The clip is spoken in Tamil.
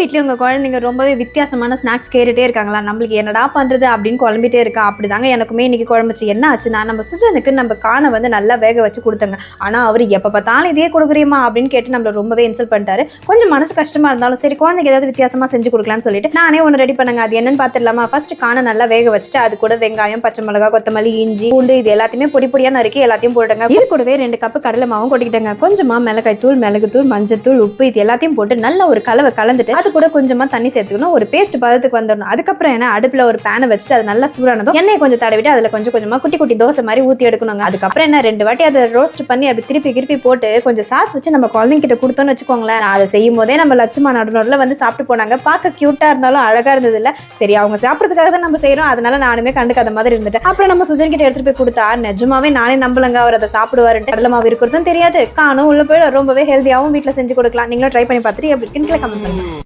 வீட்லேயும் உங்க குழந்தைங்க ரொம்பவே வித்தியாசமான ஸ்நாக்ஸ் கேட்டுட்டே இருக்காங்களா? நம்மளுக்கு என்னடா பண்றது அப்படின்னு குழம்பிட்டே இருக்கா? அப்படிதாங்க எனக்குமே இன்னைக்கு குழம்புச்சு என்ன ஆச்சுன்னா நம்ம சுஜனுக்கு நம்ம காணை வந்து நல்லா வேக வச்சு கொடுத்தங்க. ஆனா அவர் எப்ப பார்த்தாலும் இதே கொடுக்குறியமா அப்படின்னு கேட்டு நம்மள ரொம்பவே இன்சல்ட் பண்ணிட்டாரு. கொஞ்சம் மனசு கஷ்டமா இருந்தாலும் சரி குழந்தைக்கு ஏதாவது வித்தியாசமா செஞ்சு கொடுக்கலாம்னு சொல்லிட்டு நானே ஒன்று ரெடி பண்ணுங்க. அது என்னன்னு பார்த்துடலாமா? ஃபர்ஸ்ட் காணை நல்லா வேக வச்சுட்டு அது கூட வெங்காயம் பச்சை மிளகாய் கொத்தமல்லி இஞ்சி பூண்டு இது எல்லாத்தையுமே பொடி பொடியாக நறுக்கி எல்லாத்தையும் போட்டுங்க இது கூடவே ரெண்டு கப்பு கடலை மாவும் கொட்டிக்கிட்டேங்க. கொஞ்சமாக மிளகாய் தூள் மிளகு தூள் மஞ்சள் மஞ்சத்தூள் உப்பு இது எல்லாத்தையும் போட்டு நல்ல ஒரு கலவை கலந்துட்டு அது கூட கொஞ்சமா தண்ணி சேர்த்துக்கணும். ஒரு பேஸ்ட் பதத்துக்கு வந்துடணும் அதுக்கப்புறம் என்ன? அடுப்புல ஒரு பேனை வச்சுட்டு அது நல்லா சூடானதும் எண்ணெயை கொஞ்சம் தடவிட்டு அதுல கொஞ்சம் கொஞ்சமா குட்டி குட்டி தோசை மாதிரி ஊத்தி எடுக்கணுங்க. அதுக்கப்புறம் என்ன? ரெண்டு வாட்டி அதை ரோஸ்ட் பண்ணி அப்படி திருப்பி திருப்பி போட்டு கொஞ்சம் சாஸ் வச்சு நம்ம குழந்தைங்க கிட்ட கொடுத்தோம்னு வச்சுக்கோங்களேன். அதை செய்யும் போதே நம்ம லட்சுமா நடுநடுல வந்து சாப்பிட்டு போனாங்க. பார்க்க கியூட்டா இருந்தாலும் அழகா இருந்தது இல்ல சரி அவங்க சாப்பிட்றதுக்காக தான் நம்ம செய்கிறோம் அதனால நானுமே கண்டுக்காத மாதிரி இருந்துட்டு அப்புறம் நம்ம சுஜன் கிட்ட எடுத்துட்டு போய் கொடுத்தா நிஜமாவே நானே நம்பலங்க அவர் அதை சாப்பிடுவாருன்ட்டு. கடலை மாவு இருக்கிறதும் தெரியாது. காணும் உள்ள போய் ரொம்பவே ஹெல்த்தியாகவும் வீட்டில் செஞ்சு கொடுக்கலாம். நீங்களும் ட்ரை பண்ணி பார்த்துட்டு எப்படி இருக்குன்னு கமெண்ட் பண்ணுங்க.